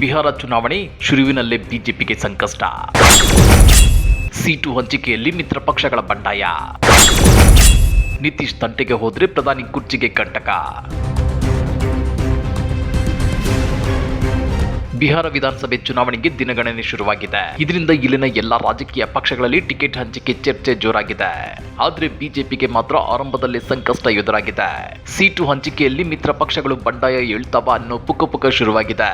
ಬಿಹಾರ ಚುನಾವಣೆ ಶುರುವಿನಲ್ಲೇ ಬಿಜೆಪಿಗೆ ಸಂಕಷ್ಟ. ಸೀಟು ಹಂಚಿಕೆಯಲ್ಲಿ ಮಿತ್ರ ಪಕ್ಷಗಳ ಬಂಡಾಯ. ನಿತೀಶ್ ತಂಟೆಗೆ ಹೋದ್ರೆ ಪ್ರಧಾನಿ ಕುರ್ಚಿಗೆ ಕಂಟಕ. ಬಿಹಾರ ವಿಧಾನಸಭೆ ಚುನಾವಣೆಗೆ ದಿನಗಣನೆ ಶುರುವಾಗಿದೆ. ಇದರಿಂದ ಇಲ್ಲಿನ ಎಲ್ಲಾ ರಾಜಕೀಯ ಪಕ್ಷಗಳಲ್ಲಿ ಟಿಕೆಟ್ ಹಂಚಿಕೆ ಚರ್ಚೆ ಜೋರಾಗಿದೆ. ಆದ್ರೆ ಬಿಜೆಪಿಗೆ ಮಾತ್ರ ಆರಂಭದಲ್ಲಿ ಸಂಕಷ್ಟ ಎದುರಾಗಿದೆ. ಸೀಟು ಹಂಚಿಕೆಯಲ್ಲಿ ಮಿತ್ರ ಪಕ್ಷಗಳು ಬಂಡಾಯ ಹೇಳ್ತಾವ ಅನ್ನೋ ಪುಕ ಪುಕ ಶುರುವಾಗಿದೆ.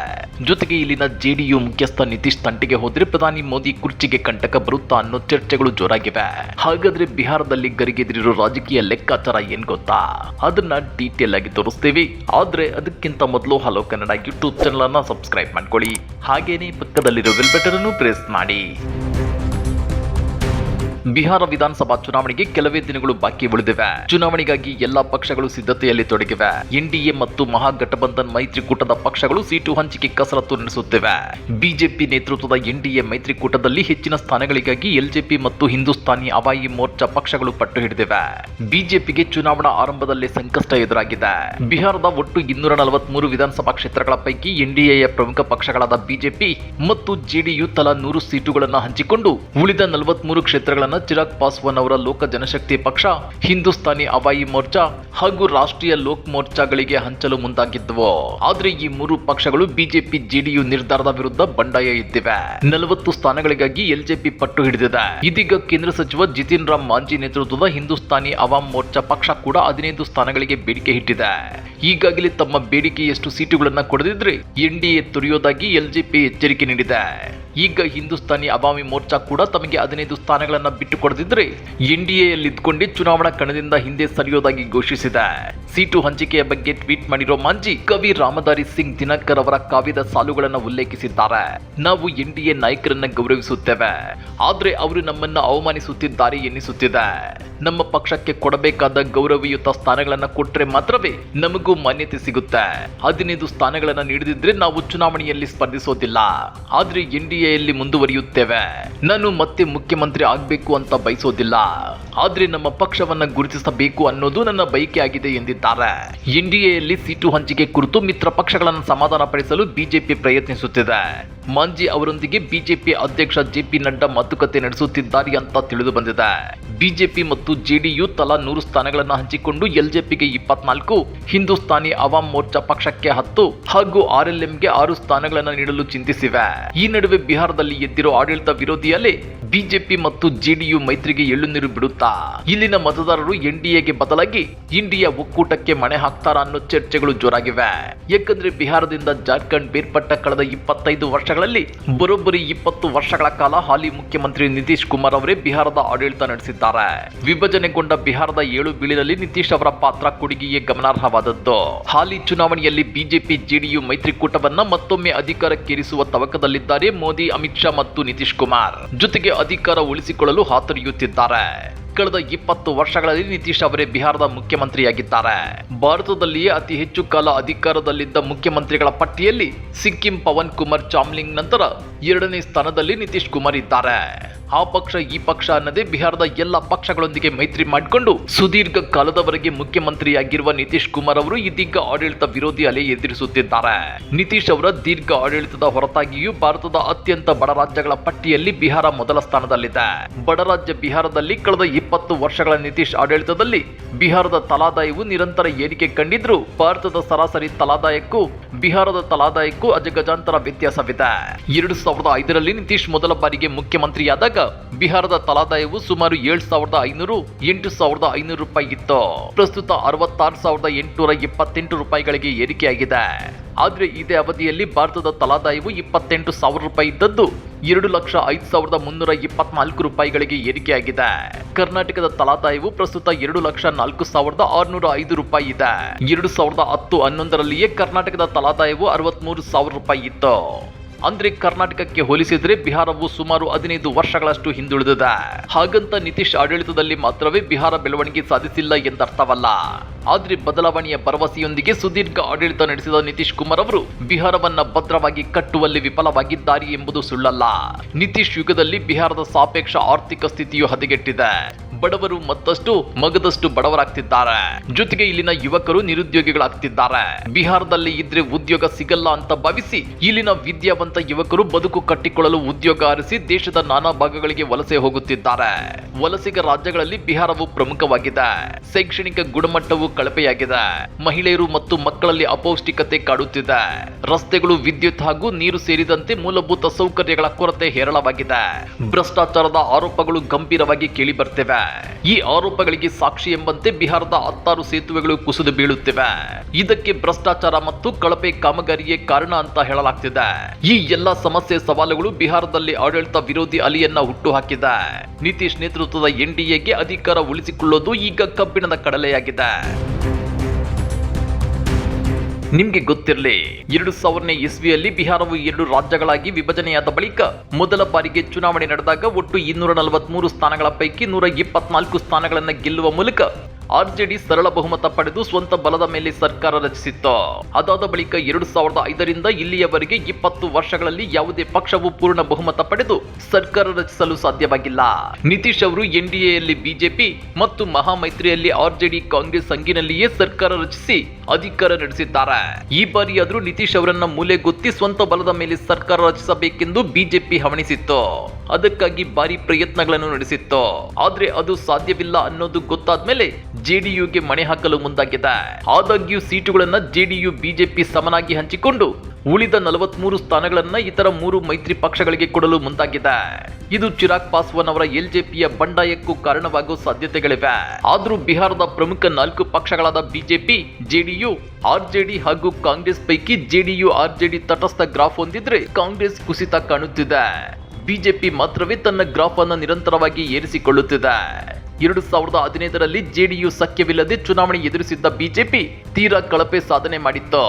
ಜೊತೆಗೆ ಇಲ್ಲಿನ ಜೆಡಿಯು ಮುಖ್ಯಸ್ಥ ನಿತೀಶ್ ತಂಟಿಗೆ ಹೋದ್ರೆ ಪ್ರಧಾನಿ ಮೋದಿ ಕುರ್ಚಿಗೆ ಕಂಟಕ ಬರುತ್ತಾ ಅನ್ನೋ ಚರ್ಚೆಗಳು ಜೋರಾಗಿವೆ. ಹಾಗಾದ್ರೆ ಬಿಹಾರದಲ್ಲಿ ಗರಿಗೆದಿರಿರೋ ರಾಜಕೀಯ ಲೆಕ್ಕಾಚಾರ ಏನ್ ಗೊತ್ತಾ? ಅದನ್ನ ಡೀಟೇಲ್ ಆಗಿ ತೋರಿಸ್ತೀವಿ. ಆದ್ರೆ ಅದಕ್ಕಿಂತ ಮೊದಲು ಹಲೋ ಕನ್ನಡ ಯೂಟ್ಯೂಬ್ ಚಾನಲ್ ಅನ್ನ ಸಬ್ಸ್ಕ್ರೈಬ್ ಮಾಡ್ಕೊಳ್ಳಿ ಹಾಗೇನೇ ಪಕ್ಕದಲ್ಲಿರೋ ಬೆಲ್ ಬಟನ್ ಅನ್ನು ಪ್ರೆಸ್ ಮಾಡಿ. ಬಿಹಾರ ವಿಧಾನಸಭಾ ಚುನಾವಣೆಗೆ ಕೆಲವೇ ದಿನಗಳು ಬಾಕಿ ಉಳಿದಿವೆ. ಚುನಾವಣೆಗಾಗಿ ಎಲ್ಲಾ ಪಕ್ಷಗಳು ಸಿದ್ಧತೆಯಲ್ಲಿ ತೊಡಗಿವೆ. ಎನ್ಡಿಎ ಮತ್ತು ಮಹಾಗಠಬಂಧನ್ ಮೈತ್ರಿಕೂಟದ ಪಕ್ಷಗಳು ಸೀಟು ಹಂಚಿಕೆ ಕಸರತ್ತು ನಡೆಸುತ್ತಿವೆ. ಬಿಜೆಪಿ ನೇತೃತ್ವದ ಎನ್ಡಿಎ ಮೈತ್ರಿಕೂಟದಲ್ಲಿ ಹೆಚ್ಚಿನ ಸ್ಥಾನಗಳಿಗಾಗಿ ಎಲ್ಜೆಪಿ ಮತ್ತು ಹಿಂದೂಸ್ತಾನಿ ಅವಾಯಿ ಮೋರ್ಚಾ ಪಕ್ಷಗಳು ಪಟ್ಟು ಹಿಡಿದಿವೆ. ಬಿಜೆಪಿಗೆ ಚುನಾವಣಾ ಆರಂಭದಲ್ಲಿ ಸಂಕಷ್ಟ ಎದುರಾಗಿದೆ. ಬಿಹಾರದ ಒಟ್ಟು ಇನ್ನೂರ ನಲವತ್ಮೂರು ವಿಧಾನಸಭಾ ಕ್ಷೇತ್ರಗಳ ಪೈಕಿ ಎನ್ಡಿಎಯ ಪ್ರಮುಖ ಪಕ್ಷಗಳಾದ ಬಿಜೆಪಿ ಮತ್ತು ಜೆಡಿಯು ತಲಾ ನೂರು ಸೀಟುಗಳನ್ನು ಹಂಚಿಕೊಂಡು ಉಳಿದ ನಲವತ್ಮೂರು ಕ್ಷೇತ್ರಗಳನ್ನು ಚಿರಾಗ್ ಪಾಸ್ವಾನ್ ಅವರ ಲೋಕ ಜನಶಕ್ತಿ ಪಕ್ಷ, ಹಿಂದೂಸ್ತಾನಿ ಅವಾಯಿ ಮೋರ್ಚಾ ಹಾಗೂ ರಾಷ್ಟ್ರೀಯ ಲೋಕ್ ಮೋರ್ಚಾಗಳಿಗೆ ಹಂಚಲು ಮುಂದಾಗಿದ್ದವು ಆದರೆ ಈ ಮೂರು ಪಕ್ಷಗಳು ಬಿಜೆಪಿ ಜೆಡಿಯು ನಿರ್ಧಾರದ ವಿರುದ್ಧ ಬಂಡಾಯ ಇದ್ದಿವೆ. ನಲವತ್ತು ಸ್ಥಾನಗಳಿಗಾಗಿ ಎಲ್ಜೆಪಿ ಪಟ್ಟು ಹಿಡಿದಿದೆ. ಇದೀಗ ಕೇಂದ್ರ ಸಚಿವ ಜಿತಿನ್ ರಾಮ್ ಮಾಂಜಿ ನೇತೃತ್ವದ ಹಿಂದೂಸ್ತಾನಿ ಅವಾಮ್ ಮೋರ್ಚಾ ಪಕ್ಷ ಕೂಡ ಹದಿನೈದು ಸ್ಥಾನಗಳಿಗೆ ಬೇಡಿಕೆ ಇಟ್ಟಿದೆ. ಈಗಾಗಲೇ ತಮ್ಮ ಬೇಡಿಕೆಯಷ್ಟು ಸೀಟುಗಳನ್ನು ಕೊಡದಿದ್ರೆ ಎನ್ಡಿಎ ತೊರೆಯೋದಾಗಿ ಎಲ್ಜೆಪಿ ಎಚ್ಚರಿಕೆ ನೀಡಿದೆ. ಈಗ ಹಿಂದೂಸ್ತಾನಿ ಅವಾಮಿ ಮೋರ್ಚಾ ಕೂಡ ತಮಗೆ ಹದಿನೈದು ಸ್ಥಾನಗಳನ್ನು ಬಿಟ್ಟು ಕೊಡದಿದ್ರೆ ಎನ್ಡಿಎಯಲ್ಲಿ ಇದ್ಕೊಂಡು ಚುನಾವಣಾ ಕಣದಿಂದ ಹಿಂದೆ ಸರಿಯೋದಾಗಿ ಘೋಷಿಸಿದೆ. ಸೀಟು ಹಂಚಿಕೆಯ ಬಗ್ಗೆ ಟ್ವೀಟ್ ಮಾಡಿರೋ ಮಾಂಜಿ, ಕವಿ ರಾಮಧಾರಿ ಸಿಂಗ್ ದಿನಕರ್ ಅವರ ಕಾವ್ಯದ ಸಾಲುಗಳನ್ನು ಉಲ್ಲೇಖಿಸಿದ್ದಾರೆ. ನಾವು ಎನ್ಡಿಎ ನಾಯಕರನ್ನ ಗೌರವಿಸುತ್ತೇವೆ. ಆದ್ರೆ ಅವರು ನಮ್ಮನ್ನ ಅವಮಾನಿಸುತ್ತಿದ್ದಾರೆ ಎನ್ನಿಸುತ್ತಿದೆ. ನಮ್ಮ ಪಕ್ಷಕ್ಕೆ ಕೊಡಬೇಕಾದ ಗೌರವಯುತ ಸ್ಥಾನಗಳನ್ನ ಕೊಟ್ರೆ ಮಾತ್ರವೇ ನಮಗೂ ಮಾನ್ಯತೆ ಸಿಗುತ್ತೆ. ಹದಿನೈದು ಸ್ಥಾನಗಳನ್ನ ನೀಡದಿದ್ರೆ ನಾವು ಚುನಾವಣೆಯಲ್ಲಿ ಸ್ಪರ್ಧಿಸೋದಿಲ್ಲ. ಆದ್ರೆ ಎನ್ಡಿಎಯಲ್ಲಿ ಮುಂದುವರಿಯುತ್ತೇವೆ. ನಾನು ಮತ್ತೆ ಮುಖ್ಯಮಂತ್ರಿ ಆಗ್ಬೇಕು ಅಂತ ಬಯಸೋದಿಲ್ಲ. ಆದ್ರೆ ನಮ್ಮ ಪಕ್ಷವನ್ನ ಗುರುತಿಸಬೇಕು ಅನ್ನೋದು ನನ್ನ ಬಯಕೆ ಆಗಿದೆ ಎಂದಿದ್ದಾರೆ. ಎನ್ಡಿಎಯಲ್ಲಿ ಸೀಟು ಹಂಚಿಕೆ ಕುರಿತು ಮಿತ್ರ ಪಕ್ಷಗಳನ್ನು ಸಮಾಧಾನ ಪಡಿಸಲು ಬಿಜೆಪಿ ಪ್ರಯತ್ನಿಸುತ್ತಿದೆ. ಮಾಂಜಿ ಅವರೊಂದಿಗೆ ಬಿಜೆಪಿ ಅಧ್ಯಕ್ಷ ಜೆಪಿ ನಡ್ಡಾ ಮಾತುಕತೆ ನಡೆಸುತ್ತಿದ್ದಾರೆ ಅಂತ ತಿಳಿದು ಬಂದಿದೆ ಬಿಜೆಪಿ ಮತ್ತು ಜೆಡಿಯು ತಲಾ ನೂರು ಸ್ಥಾನಗಳನ್ನು ಹಂಚಿಕೊಂಡು ಎಲ್ಜೆಪಿಗೆ ಇಪ್ಪತ್ನಾಲ್ಕು, ಹಿಂದೂಸ್ತಾನಿ ಅವಾಮ್ ಮೋರ್ಚಾ ಪಕ್ಷಕ್ಕೆ ಹತ್ತು ಹಾಗೂ ಆರ್ಎಲ್ಎಂಗೆ ಆರು ಸ್ಥಾನಗಳನ್ನು ನೀಡಲು ಚಿಂತಿಸಿವೆ. ಈ ನಡುವೆ ಬಿಹಾರದಲ್ಲಿ ಎದ್ದಿರೋ ಆಡಳಿತ ವಿರೋಧಿಯಲ್ಲೇ ಬಿಜೆಪಿ ಮತ್ತು ಜೆಡಿಯು ಮೈತ್ರಿಗೆ ಎಳ್ಳುನೀರು ಬಿಡುತ್ತಾ? ಇಲ್ಲಿನ ಮತದಾರರು ಎನ್ಡಿಎಗೆ ಬದಲಾಗಿ ಇಂಡಿಯಾ ಒಕ್ಕೂಟಕ್ಕೆ ಮಣೆ ಹಾಕ್ತಾರ ಅನ್ನೋ ಚರ್ಚೆಗಳು ಜೋರಾಗಿವೆ. ಯಾಕಂದ್ರೆ ಬಿಹಾರದಿಂದ ಜಾರ್ಖಂಡ್ ಬೇರ್ಪಟ್ಟ ಕಳೆದ ಇಪ್ಪತ್ತೈದು ವರ್ಷಗಳಲ್ಲಿ ಬರೋಬ್ಬರಿ ಇಪ್ಪತ್ತು ವರ್ಷಗಳ ಕಾಲ ಹಾಲಿ ಮುಖ್ಯಮಂತ್ರಿ ನಿತೀಶ್ ಕುಮಾರ್ ಅವರೇ ಬಿಹಾರದ ಆಡಳಿತ ನಡೆಸಿದ್ದಾರೆ. ವಿಭಜನೆಗೊಂಡ ಬಿಹಾರದ ಏಳು ಬೀಳಿನಲ್ಲಿ ನಿತೀಶ್ ಅವರ ಪಾತ್ರ ಕೊಡುಗೆಯೇ ಗಮನಾರ್ಹವಾದದ್ದು. ಹಾಲಿ ಚುನಾವಣೆಯಲ್ಲಿ ಬಿಜೆಪಿ, ಜೆಡಿಯು ಮೈತ್ರಿಕೂಟವನ್ನ ಮತ್ತೊಮ್ಮೆ ಅಧಿಕಾರಕ್ಕೇರಿಸುವ ತವಕದಲ್ಲಿದ್ದಾರೆ ಮೋದಿ ಅಮಿತ್ ಶಾ ಮತ್ತು ನಿತೀಶ್ ಕುಮಾರ್ ಜೊತೆಗೆ ಅಧಿಕಾರ ಉಳಿಸಿಕೊಳ್ಳಲು ಹಾತೊರೆಯುತ್ತಿದ್ದಾರೆ. ಕಳೆದ ಇಪ್ಪತ್ತು ವರ್ಷಗಳಲ್ಲಿ ನಿತೀಶ್ ಅವರೇ ಬಿಹಾರದ ಮುಖ್ಯಮಂತ್ರಿಯಾಗಿದ್ದಾರೆ. ಭಾರತದಲ್ಲಿಯೇ ಅತಿ ಹೆಚ್ಚು ಕಾಲ ಅಧಿಕಾರದಲ್ಲಿದ್ದ ಮುಖ್ಯಮಂತ್ರಿಗಳ ಪಟ್ಟಿಯಲ್ಲಿ ಸಿಕ್ಕಿಂ ಪವನ್ ಕುಮಾರ್ ಚಾಮ್ಲಿಂಗ್ ನಂತರ ಎರಡನೇ ಸ್ಥಾನದಲ್ಲಿ ನಿತೀಶ್ ಕುಮಾರ್ ಇದ್ದಾರೆ. ಆ ಪಕ್ಷ, ಈ ಪಕ್ಷ ಅನ್ನದೇ ಬಿಹಾರದ ಎಲ್ಲ ಪಕ್ಷಗಳೊಂದಿಗೆ ಮೈತ್ರಿ ಮಾಡಿಕೊಂಡು ಸುದೀರ್ಘ ಕಾಲದವರೆಗೆ ಮುಖ್ಯಮಂತ್ರಿಯಾಗಿರುವ ನಿತೀಶ್ ಕುಮಾರ್ ಅವರು ಇದೀಗ ಆಡಳಿತ ವಿರೋಧಿ ಅಲೆ ಎದುರಿಸುತ್ತಿದ್ದಾರೆ. ನಿತೀಶ್ ಅವರ ದೀರ್ಘ ಆಡಳಿತದ ಹೊರತಾಗಿಯೂ ಭಾರತದ ಅತ್ಯಂತ ಬಡ ರಾಜ್ಯಗಳ ಪಟ್ಟಿಯಲ್ಲಿ ಬಿಹಾರ ಮೊದಲ ಸ್ಥಾನದಲ್ಲಿದೆ. ಬಡರಾಜ್ಯ ಬಿಹಾರದಲ್ಲಿ ಕಳೆದ ಇಪ್ಪತ್ತು ವರ್ಷಗಳ ನಿತೀಶ್ ಆಡಳಿತದಲ್ಲಿ ಬಿಹಾರದ ತಲಾದಾಯವು ನಿರಂತರ ಏರಿಕೆ ಕಂಡಿದ್ರು ಭಾರತದ ಸರಾಸರಿ ತಲಾದಾಯಕ್ಕೂ, ಬಿಹಾರದ ತಲಾದಾಯಕ್ಕೂ ಅಜಗಜಾಂತರ ವ್ಯತ್ಯಾಸವಿದೆ. ಎರಡು ಸಾವಿರದ ಐದರಲ್ಲಿ ನಿತೀಶ್ ಮೊದಲ ಬಾರಿಗೆ ಮುಖ್ಯಮಂತ್ರಿಯಾದಾಗ ಬಿಹಾರದ ತಲಾದಾಯವು ಸುಮಾರು ಏಳು ಸಾವಿರದ ಐನೂರು, ಎಂಟು ಸಾವಿರದ ಐನೂರು ರೂಪಾಯಿ ಇತ್ತು. ಪ್ರಸ್ತುತ ಅರವತ್ತಾರು ಸಾವಿರದ ಎಂಟುನೂರ ಇಪ್ಪತ್ತೆಂಟು ರೂಪಾಯಿಗಳಿಗೆ ಏರಿಕೆಯಾಗಿದೆ. ಆದ್ರೆ ಇದೇ ಅವಧಿಯಲ್ಲಿ ಭಾರತದ ತಲಾದಾಯವು ಇಪ್ಪತ್ತೆಂಟು ಸಾವಿರ ರೂಪಾಯಿ ಇದ್ದದ್ದು ಎರಡು ಲಕ್ಷ ಐದು ಸಾವಿರದ ಮುನ್ನೂರ ಇಪ್ಪತ್ನಾಲ್ಕು ರೂಪಾಯಿಗಳಿಗೆ ಏರಿಕೆಯಾಗಿದೆ. ಕರ್ನಾಟಕದ ತಲಾದಾಯವು ಪ್ರಸ್ತುತ ಎರಡು ಲಕ್ಷ ನಾಲ್ಕು ಸಾವಿರದ ಆರುನೂರ ಐದು ರೂಪಾಯಿ ಇದೆ. ಎರಡು ಸಾವಿರದ ಹತ್ತು ಹನ್ನೊಂದರಲ್ಲಿಯೇ ಕರ್ನಾಟಕದ ತಲಾದಾಯವು ಅರವತ್ಮೂರು ಸಾವಿರ ರೂಪಾಯಿ ಇತ್ತು. ಅಂದ್ರೆ ಕರ್ನಾಟಕಕ್ಕೆ ಹೋಲಿಸಿದ್ರೆ ಬಿಹಾರವು ಸುಮಾರು ಹದಿನೈದು ವರ್ಷಗಳಷ್ಟು ಹಿಂದುಳಿದಿದೆ. ಹಾಗಂತ ನಿತೀಶ್ ಆಡಳಿತದಲ್ಲಿ ಮಾತ್ರವೇ ಬಿಹಾರ ಬೆಳವಣಿಗೆ ಸಾಧಿಸಿಲ್ಲ ಎಂದರ್ಥವಲ್ಲ. ಆದ್ರೆ ಬದಲಾವಣೆಯ ಭರವಸೆಯೊಂದಿಗೆ ಸುದೀರ್ಘ ಆಡಳಿತ ನಡೆಸಿದ ನಿತೀಶ್ ಕುಮಾರ್ ಅವರು ಬಿಹಾರವನ್ನ ಭದ್ರವಾಗಿ ಕಟ್ಟುವಲ್ಲಿ ವಿಫಲವಾಗಿದ್ದಾರೆ ಎಂಬುದು ಸುಳ್ಳಲ್ಲ. ನಿತೀಶ್ ಯುಗದಲ್ಲಿ ಬಿಹಾರದ ಸಾಪೇಕ್ಷ ಆರ್ಥಿಕ ಸ್ಥಿತಿಯು ಹದಗೆಟ್ಟಿದೆ. ಬಡವರು ಮತ್ತಷ್ಟು ಮಗದಷ್ಟು ಬಡವರಾಗ್ತಿದ್ದಾರೆ. ಜೊತೆಗೆ ಇಲ್ಲಿನ ಯುವಕರು ನಿರುದ್ಯೋಗಿಗಳಾಗ್ತಿದ್ದಾರೆ. ಬಿಹಾರದಲ್ಲಿ ಇದ್ರೆ ಉದ್ಯೋಗ ಸಿಗಲ್ಲ ಅಂತ ಭಾವಿಸಿ ಇಲ್ಲಿನ ವಿದ್ಯಾವಂತ ಯುವಕರು ಬದುಕು ಕಟ್ಟಿಕೊಳ್ಳಲು ಉದ್ಯೋಗ ಆರಿಸಿ ದೇಶದ ನಾನಾ ಭಾಗಗಳಿಗೆ ವಲಸೆ ಹೋಗುತ್ತಿದ್ದಾರೆ. ವಲಸಿಗ ರಾಜ್ಯಗಳಲ್ಲಿ ಬಿಹಾರವು ಪ್ರಮುಖವಾಗಿದೆ. ಶೈಕ್ಷಣಿಕ ಗುಣಮಟ್ಟವು ಕಳಪೆಯಾಗಿದೆ. ಮಹಿಳೆಯರು ಮತ್ತು ಮಕ್ಕಳಲ್ಲಿ ಅಪೌಷ್ಟಿಕತೆ ಕಾಡುತ್ತಿದೆ. ರಸ್ತೆಗಳು, ವಿದ್ಯುತ್ ಹಾಗೂ ನೀರು ಸೇರಿದಂತೆ ಮೂಲಭೂತ ಸೌಕರ್ಯಗಳ ಕೊರತೆ ಹೇರಳವಾಗಿದೆ. ಭ್ರಷ್ಟಾಚಾರದ ಆರೋಪಗಳು ಗಂಭೀರವಾಗಿ ಕೇಳಿ ಬರ್ತಿವೆ ಈ ಆರೋಪಗಳಿಗೆ ಸಾಕ್ಷಿ ಎಂಬಂತೆ ಬಿಹಾರದ ಹತ್ತಾರು ಸೇತುವೆಗಳು ಕುಸಿದು ಬೀಳುತ್ತಿವೆ. ಇದಕ್ಕೆ ಭ್ರಷ್ಟಾಚಾರ ಮತ್ತು ಕಳಪೆ ಕಾಮಗಾರಿಯೇ ಕಾರಣ ಅಂತ ಹೇಳಲಾಗ್ತಿದೆ. ಈ ಎಲ್ಲ ಸಮಸ್ಯೆ ಸವಾಲುಗಳು ಬಿಹಾರದಲ್ಲಿ ಆಡಳಿತ ವಿರೋಧಿ ಅಲಿಯನ್ನ ಹುಟ್ಟು ಹಾಕಿದೆ ನಿತೀಶ್ ನೇತೃತ್ವದ ಎನ್ಡಿಎಗೆ ಅಧಿಕಾರ ಉಳಿಸಿಕೊಳ್ಳೋದು ಈಗ ಕಬ್ಬಿಣದ ಕಡಲೆಯಾಗಿದೆ. ನಿಮ್ಗೆ ಗೊತ್ತಿರಲಿ, ಎರಡು ಸಾವಿರನೇ ಇಸ್ವಿಯಲ್ಲಿ ಬಿಹಾರವು ಎರಡು ರಾಜ್ಯಗಳಾಗಿ ವಿಭಜನೆಯಾದ ಬಳಿಕ ಮೊದಲ ಬಾರಿಗೆ ಚುನಾವಣೆ ನಡೆದಾಗ ಒಟ್ಟು ಇನ್ನೂರ ನಲವತ್ಮೂರು ಸ್ಥಾನಗಳ ಪೈಕಿ ನೂರ ಇಪ್ಪತ್ನಾಲ್ಕು ಸ್ಥಾನಗಳನ್ನು ಗೆಲ್ಲುವ ಮೂಲಕ ಆರ್ಜೆಡಿ ಸರಳ ಬಹುಮತ ಪಡೆದು ಸ್ವಂತ ಬಲದ ಮೇಲೆ ಸರ್ಕಾರ ರಚಿಸಿತ್ತು. ಅದಾದ ಬಳಿಕ ಎರಡು ಸಾವಿರದ ಐದರಿಂದ ಇಲ್ಲಿಯವರೆಗೆ ಇಪ್ಪತ್ತು ವರ್ಷಗಳಲ್ಲಿ ಯಾವುದೇ ಪಕ್ಷವು ಪೂರ್ಣ ಬಹುಮತ ಪಡೆದು ಸರ್ಕಾರ ರಚಿಸಲು ಸಾಧ್ಯವಾಗಿಲ್ಲ. ನಿತೀಶ್ ಅವರು ಎನ್ಡಿಎಯಲ್ಲಿ ಬಿಜೆಪಿ ಮತ್ತು ಮಹಾಮೈತ್ರಿಯಲ್ಲಿ ಆರ್ಜೆಡಿ ಕಾಂಗ್ರೆಸ್ ಸಂಗಿನಲ್ಲಿಯೇ ಸರ್ಕಾರ ರಚಿಸಿ ಅಧಿಕಾರ ನಡೆಸಿದ್ದಾರೆ. ಈ ಬಾರಿಯಾದರೂ ನಿತೀಶ್ ಅವರನ್ನ ಮೂಲೆ ಗೊತ್ತಿ ಸ್ವಂತ ಬಲದ ಮೇಲೆ ಸರ್ಕಾರ ರಚಿಸಬೇಕೆಂದು ಬಿಜೆಪಿ ಹವಣಿಸಿತ್ತು. ಅದಕ್ಕಾಗಿ ಭಾರಿ ಪ್ರಯತ್ನಗಳನ್ನು ನಡೆಸಿತ್ತು. ಆದ್ರೆ ಅದು ಸಾಧ್ಯವಿಲ್ಲ ಅನ್ನೋದು ಗೊತ್ತಾದ್ಮೇಲೆ ಜೆಡಿಯುಗೆ ಮಣೆ ಹಾಕಲು ಮುಂದಾಗಿದೆ. ಆದಾಗ್ಯೂ ಸೀಟುಗಳನ್ನ ಜೆಡಿಯು, ಬಿಜೆಪಿ ಸಮನಾಗಿ ಹಂಚಿಕೊಂಡು ಉಳಿದ ನಲವತ್ಮೂರು ಸ್ಥಾನಗಳನ್ನ ಇತರ ಮೂರು ಮೈತ್ರಿ ಪಕ್ಷಗಳಿಗೆ ಕೊಡಲು ಮುಂದಾಗಿದೆ. ಇದು ಚಿರಾಗ್ ಪಾಸ್ವಾನ್ ಅವರ ಎಲ್ಜೆಪಿಯ ಬಂಡಾಯಕ್ಕೂ ಕಾರಣವಾಗುವ ಸಾಧ್ಯತೆಗಳಿವೆ. ಆದರೂ ಬಿಹಾರದ ಪ್ರಮುಖ ನಾಲ್ಕು ಪಕ್ಷಗಳಾದ ಬಿಜೆಪಿ, ಜೆಡಿಯು ಆರ್ಜೆಡಿ ಹಾಗೂ ಕಾಂಗ್ರೆಸ್ ಪೈಕಿ ಜೆಡಿಯು ಆರ್ಜೆಡಿ ತಟಸ್ಥ ಗ್ರಾಫ್ ಹೊಂದಿದ್ರೆ ಕಾಂಗ್ರೆಸ್ ಕುಸಿತ ಕಾಣುತ್ತಿದೆ. ಬಿಜೆಪಿ ಮಾತ್ರವೇ ತನ್ನ ಗ್ರಾಫ್ ಅನ್ನು ನಿರಂತರವಾಗಿ ಏರಿಸಿಕೊಳ್ಳುತ್ತಿದೆ. ಎರಡು ಸಾವಿರದ ಹದಿನೈದರಲ್ಲಿ ಜೆಡಿಯು ಸಖ್ಯವಿಲ್ಲದೆ ಚುನಾವಣೆ ಎದುರಿಸಿದ್ದ ಬಿಜೆಪಿ ತೀರಾ ಕಳಪೆ ಸಾಧನೆ ಮಾಡಿತ್ತು.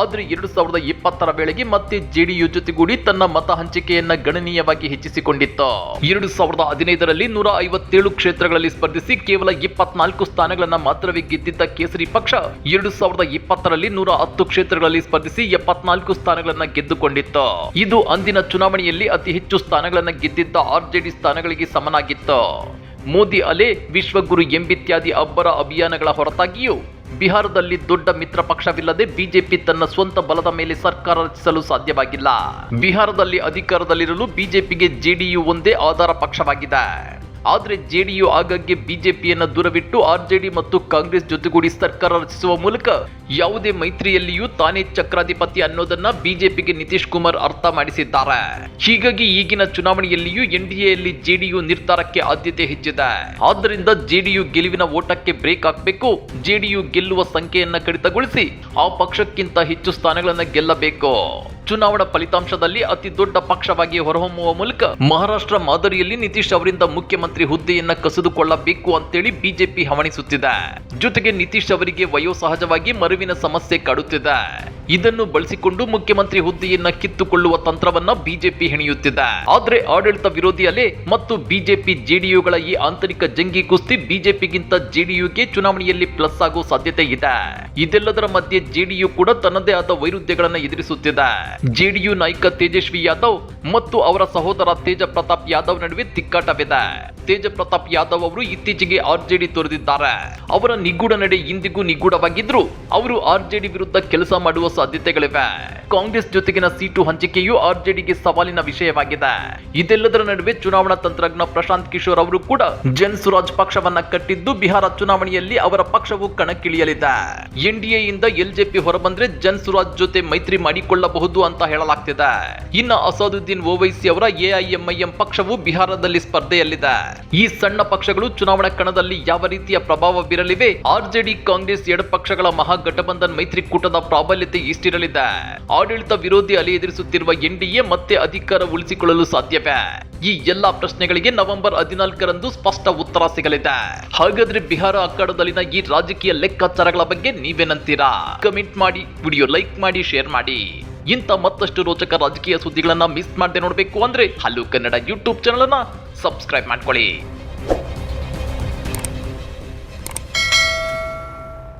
ಆದ್ರೆ ಎರಡು ಸಾವಿರದ ಇಪ್ಪತ್ತರ ವೇಳೆಗೆ ಮತ್ತೆ ಜೆಡಿಯು ಜೊತೆಗೂಡಿ ತನ್ನ ಮತ ಹಂಚಿಕೆಯನ್ನ ಗಣನೀಯವಾಗಿ ಹೆಚ್ಚಿಸಿಕೊಂಡಿತ್ತು. ಎರಡು ಸಾವಿರದ ಹದಿನೈದರಲ್ಲಿ ನೂರ ಐವತ್ತೇಳು ಕ್ಷೇತ್ರಗಳಲ್ಲಿ ಸ್ಪರ್ಧಿಸಿ ಕೇವಲ ಇಪ್ಪತ್ನಾಲ್ಕು ಸ್ಥಾನಗಳನ್ನ ಮಾತ್ರವೇ ಗೆದ್ದಿದ್ದ ಕೇಸರಿ ಪಕ್ಷ ಎರಡು ಸಾವಿರದ ಇಪ್ಪತ್ತರಲ್ಲಿ ನೂರ ಹತ್ತು ಕ್ಷೇತ್ರಗಳಲ್ಲಿ ಸ್ಪರ್ಧಿಸಿ ಎಪ್ಪತ್ನಾಲ್ಕು ಸ್ಥಾನಗಳನ್ನ ಗೆದ್ದುಕೊಂಡಿತ್ತು. ಇದು ಅಂದಿನ ಚುನಾವಣೆಯಲ್ಲಿ ಅತಿ ಹೆಚ್ಚು ಸ್ಥಾನಗಳನ್ನ ಗೆದ್ದಿದ್ದ ಆರ್ಜೆಡಿ ಸ್ಥಾನಗಳಿಗೆ ಸಮನಾಗಿತ್ತು. ಮೋದಿ ಅಲೆ, ವಿಶ್ವಗುರು ಎಂಬಿತ್ಯಾದಿ ಅಬ್ಬರ ಅಭಿಯಾನಗಳ ಹೊರತಾಗಿಯೂ ಬಿಹಾರದಲ್ಲಿ ದೊಡ್ಡ ಮಿತ್ರ ಪಕ್ಷವಿಲ್ಲದೆ ಬಿಜೆಪಿ ತನ್ನ ಸ್ವಂತ ಬಲದ ಮೇಲೆ ಸರ್ಕಾರ ರಚಿಸಲು ಸಾಧ್ಯವಾಗಿಲ್ಲ. ಬಿಹಾರದಲ್ಲಿ ಅಧಿಕಾರದಲ್ಲಿರಲು ಬಿಜೆಪಿಗೆ ಜೆಡಿಯು ಒಂದೇ ಆಧಾರ ಪಕ್ಷವಾಗಿದೆ. ಆದರೆ ಜೆಡಿಯು ಆಗಾಗ್ಗೆ ಬಿಜೆಪಿಯನ್ನು ದೂರವಿಟ್ಟು ಆರ್ಜೆಡಿ ಮತ್ತು ಕಾಂಗ್ರೆಸ್ ಜೊತೆಗೂಡಿ ಸರ್ಕಾರ ರಚಿಸುವ ಮೂಲಕ ಯಾವುದೇ ಮೈತ್ರಿಯಲ್ಲಿಯೂ ತಾನೇ ಚಕ್ರಾಧಿಪತಿ ಅನ್ನೋದನ್ನ ಬಿಜೆಪಿಗೆ ನಿತೀಶ್ ಕುಮಾರ್ ಅರ್ಥ ಮಾಡಿಸಿದ್ದಾರೆ. ಹೀಗಾಗಿ ಈಗಿನ ಚುನಾವಣೆಯಲ್ಲಿಯೂ ಎನ್ಡಿಎಯಲ್ಲಿ ಜೆಡಿಯು ನಿರ್ಧಾರಕ್ಕೆ ಆದ್ಯತೆ ಹೆಚ್ಚಿದೆ. ಆದ್ದರಿಂದ ಜೆಡಿಯು ಗೆಲುವಿನ ಓಟಕ್ಕೆ ಬ್ರೇಕ್ ಹಾಕಬೇಕು ಜೆಡಿಯು ಗೆಲ್ಲುವ ಸಂಖ್ಯೆಯನ್ನ ಕಡಿತಗೊಳಿಸಿ ಆ ಪಕ್ಷಕ್ಕಿಂತ ಹೆಚ್ಚು ಸ್ಥಾನಗಳನ್ನ ಗೆಲ್ಲಬೇಕು. ಚುನಾವಣಾ ಫಲಿತಾಂಶದಲ್ಲಿ ಅತಿ ದೊಡ್ಡ ಪಕ್ಷವಾಗಿ ಹೊರಹೊಮ್ಮುವ ಮೂಲಕ ಮಹಾರಾಷ್ಟ್ರ ಮಾದರಿಯಲ್ಲಿ ನಿತೀಶ್ ಅವರಿಂದ ಮುಖ್ಯಮಂತ್ರಿ ಹುದ್ದೆಯನ್ನ ಕಸಿದುಕೊಳ್ಳಬೇಕು ಅಂತೇಳಿ ಬಿಜೆಪಿ ಹವಣಿಸುತ್ತಿದೆ. ಜೊತೆಗೆ ನಿತೀಶ್ ಅವರಿಗೆ ವಯೋಸಹಜವಾಗಿ ಮರುವಿನ ಸಮಸ್ಯೆ ಕಾಡುತ್ತಿದೆ. Bye. ಇದನ್ನು ಬಳಸಿಕೊಂಡು ಮುಖ್ಯಮಂತ್ರಿ ಹುದ್ದೆಯನ್ನ ಕಿತ್ತುಕೊಳ್ಳುವ ತಂತ್ರವನ್ನ ಬಿಜೆಪಿ ಹೆಣೆಯುತ್ತಿದೆ. ಆದ್ರೆ ಆಡಳಿತ ವಿರೋಧಿ ಅಲೆ ಮತ್ತು ಬಿಜೆಪಿ ಜೆಡಿಯುಗಳ ಈ ಆಂತರಿಕ ಜಂಗಿ ಕುಸ್ತಿ ಬಿಜೆಪಿಗಿಂತ ಜೆಡಿಯುಗೆ ಚುನಾವಣೆಯಲ್ಲಿ ಪ್ಲಸ್ ಆಗೋ ಸಾಧ್ಯತೆ ಇದೆ. ಇದೆಲ್ಲದರ ಮಧ್ಯೆ ಜೆಡಿಯು ಕೂಡ ತನ್ನದೇ ಆದ ವೈರುಧ್ಯಗಳನ್ನ ಎದುರಿಸುತ್ತಿದೆ. ಜೆಡಿಯು ನಾಯಕ ತೇಜಸ್ವಿ ಯಾದವ್ ಮತ್ತು ಅವರ ಸಹೋದರ ತೇಜ ಪ್ರತಾಪ್ ಯಾದವ್ ನಡುವೆ ತಿಕ್ಕಾಟವಿದೆ. ತೇಜ ಪ್ರತಾಪ್ ಯಾದವ್ ಅವರು ಇತ್ತೀಚೆಗೆ ಆರ್ಜೆಡಿ ತೊರೆದಿದ್ದಾರೆ. ಅವರ ನಿಗೂಢ ನಡೆ ಇಂದಿಗೂ ನಿಗೂಢವಾಗಿದ್ರು ಅವರು ಆರ್ಜೆಡಿ ವಿರುದ್ಧ ಕೆಲಸ ಮಾಡುವ ಸಾಧ್ಯತೆಗಳಿವೆ. ಕಾಂಗ್ರೆಸ್ ಜೊತೆಗಿನ ಸೀಟು ಹಂಚಿಕೆಯು ಆರ್ಜೆಡಿಗೆ ಸವಾಲಿನ ವಿಷಯವಾಗಿದೆ. ಇದೆಲ್ಲದರ ನಡುವೆ ಚುನಾವಣಾ ತಂತ್ರಜ್ಞ ಪ್ರಶಾಂತ್ ಕಿಶೋರ್ ಅವರು ಕೂಡ ಜನ್ ಸುರಾಜ್ ಪಕ್ಷವನ್ನ ಕಟ್ಟಿದ್ದು ಬಿಹಾರ ಚುನಾವಣೆಯಲ್ಲಿ ಅವರ ಪಕ್ಷವು ಕಣಕ್ಕಿಳಿಯಲಿದೆ. ಎನ್ಡಿಎಯಿಂದ ಎಲ್ಜೆಪಿ ಹೊರಬಂದ್ರೆ ಜನ್ ಸುರಾಜ್ ಜೊತೆ ಮೈತ್ರಿ ಮಾಡಿಕೊಳ್ಳಬಹುದು ಅಂತ ಹೇಳಲಾಗ್ತಿದೆ. ಇನ್ನ ಅಸಾದುದ್ದೀನ್ ಓವೈಸಿ ಅವರ ಎಐಎಂಐಎಂ ಪಕ್ಷವು ಬಿಹಾರದಲ್ಲಿ ಸ್ಪರ್ಧೆಯಲ್ಲಿದೆ. ಈ ಸಣ್ಣ ಪಕ್ಷಗಳು ಚುನಾವಣಾ ಕಣದಲ್ಲಿ ಯಾವ ರೀತಿಯ ಪ್ರಭಾವ ಬೀರಲಿವೆ? ಆರ್ಜೆಡಿ, ಕಾಂಗ್ರೆಸ್ ಎಡ ಪಕ್ಷಗಳ ಮಹಾಗಠಬಂಧನ್ ಮೈತ್ರಿಕೂಟದ ಪ್ರಾಬಲ್ಯತೆ ಎಷ್ಟಿರಲಿದೆ ಆಡಳಿತ ವಿರೋಧಿ ಅಲೆ ಎದುರಿಸುತ್ತಿರುವ ಎನ್ಡಿಎ ಮತ್ತೆ ಅಧಿಕಾರ ಉಳಿಸಿಕೊಳ್ಳಲು ಸಾಧ್ಯವೇ? ಈ ಎಲ್ಲಾ ಪ್ರಶ್ನೆಗಳಿಗೆ ನವೆಂಬರ್ ಹದಿನಾಲ್ಕರಂದು ಸ್ಪಷ್ಟ ಉತ್ತರ ಸಿಗಲಿದೆ. ಹಾಗಾದ್ರೆ ಬಿಹಾರ ಅಖಾಡದಲ್ಲಿನ ಈ ರಾಜಕೀಯ ಲೆಕ್ಕಾಚಾರಗಳ ಬಗ್ಗೆ ನೀವೇನಂತೀರಾ? ಕಮೆಂಟ್ ಮಾಡಿ, ವಿಡಿಯೋ ಲೈಕ್ ಮಾಡಿ, ಶೇರ್ ಮಾಡಿ. ಇಂಥ ಮತ್ತಷ್ಟು ರೋಚಕ ರಾಜಕೀಯ ಸುದ್ದಿಗಳನ್ನ ಮಿಸ್ ಮಾಡದೆ ನೋಡಬೇಕು ಅಂದ್ರೆ ಹಲೋ ಕನ್ನಡ ಯೂಟ್ಯೂಬ್ ಚಾನಲ್ ಅನ್ನ ಸಬ್ಸ್ಕ್ರೈಬ್ ಮಾಡ್ಕೊಳ್ಳಿ.